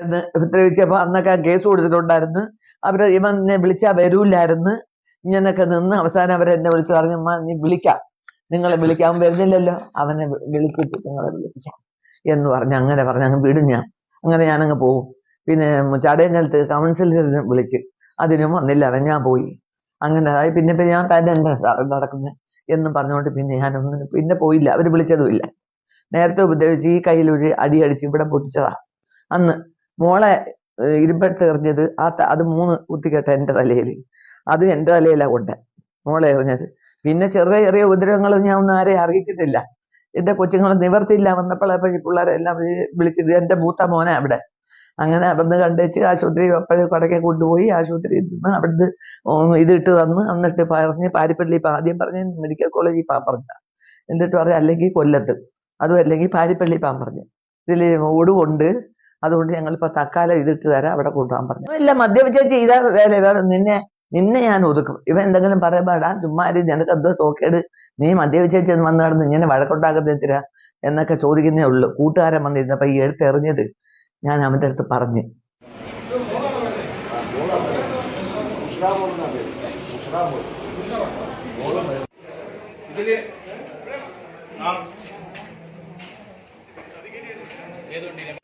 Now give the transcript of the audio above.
ഇതിൽ ഉപദ്രവിച്ചപ്പോ അന്നൊക്കെ കേസ് കൊടുത്തിട്ടുണ്ടായിരുന്നു. അവർ ഇവൻ എന്നെ വിളിച്ചാ വരൂല്ലായിരുന്നു. ഇങ്ങനൊക്കെ നിന്ന് അവസാനം അവരെ എന്നെ വിളിച്ചു പറഞ്ഞു "അമ്മ, നീ വിളിക്കാം. നിങ്ങളെ വിളിക്കാൻ വരുന്നില്ലല്ലോ. അവനെ വിളിച്ചിട്ട് നിങ്ങളെ വിളിക്കാം. എന്ന് പറഞ്ഞ് അങ്ങനെ പറഞ്ഞ് അങ്ങ് വിടും ഞാൻ അങ്ങനെ ഞാനങ്ങ് പോകും പിന്നെ ചടയനലത്ത് കൗൺസിലറിനെ വിളിച്ച്. അതിനും വന്നില്ല അവൻ ഞാൻ പോയി. അങ്ങനെ അതായത് പിന്നെ പിന്നെ ഞാൻ തന്നെ എന്താ നടക്കുന്നത് എന്ന് പറഞ്ഞുകൊണ്ട് പിന്നെ ഞാനൊന്നും പിന്നെ പോയില്ല. അവർ വിളിച്ചതുമില്ല. നേരത്തെ ഉപദ്രവിച്ച് ഈ കയ്യിൽ ഒരു അടി അടിച്ച് ഇവിടെ പൊട്ടിച്ചതാ. അന്ന് മോളെ ഇരുമ്പെട്ട് എറിഞ്ഞത് ആ അത് മൂന്ന് കുത്തിക്കെട്ട എന്റെ തലയിൽ അത് എന്റെ തലയിലാണ് കൊണ്ട്. മോളെ എറിഞ്ഞത്. പിന്നെ ചെറിയ ചെറിയ ഉപദ്രവങ്ങളും ഞാൻ ഒന്നും ആരെയും അറിയിച്ചിട്ടില്ല. എന്റെ കൊച്ചുങ്ങൾ നിവർത്തിയില്ല വന്നപ്പോൾ പിള്ളേരെല്ലാം വിളിച്ചിട്ട് എന്റെ മൂത്ത മോനെ അവിടെ. അങ്ങനെ അവിടുന്ന് കണ്ടേച്ച് ആശുപത്രി അപ്പോഴും കടക്കെ കൊണ്ടുപോയി ആശുപത്രിയിൽ നിന്ന് അവിടുന്ന് ഇത് ഇട്ട് തന്ന് എന്നിട്ട് പറഞ്ഞ് പാരിപ്പള്ളി ആദ്യം പറഞ്ഞ് മെഡിക്കൽ കോളേജിൽ പാൻ പറഞ്ഞ എന്നിട്ട് പറഞ്ഞു അല്ലെങ്കിൽ കൊല്ലത്ത്. അതും അല്ലെങ്കിൽ പാരിപ്പള്ളി പാൻ പറഞ്ഞു. ഇതിൽ ഓടുകൊണ്ട് അതുകൊണ്ട് ഞങ്ങളിപ്പോ തക്കാലം ഇതിട്ട് തരാം അവിടെ കൊണ്ടുപോകാൻ പറഞ്ഞു. ഇല്ല മദ്യപിച്ച ചെയ്ത വേറെ നിന്നെ നിന്നെ ഞാൻ ഒതുക്കും. ഇവൻ എന്തെങ്കിലും പറയപ്പാടാ ചുമ്മാരി നിനക്ക് എന്തോ തോക്കേട്. നീ മദ്യപിച്ചേച്ച് വന്നു നടന്ന് ഇങ്ങനെ വഴക്കൊട്ടാക്കത്തേച്ചിര എന്നൊക്കെ ചോദിക്കുന്നേ ഉള്ളു. കൂട്ടുകാരൻ വന്നിരുന്നപ്പോ ഈ എഴുത്തെറിഞ്ഞത് ഞാൻ അവന്റെ അടുത്ത് പറഞ്ഞു. ഏതുണ്ട്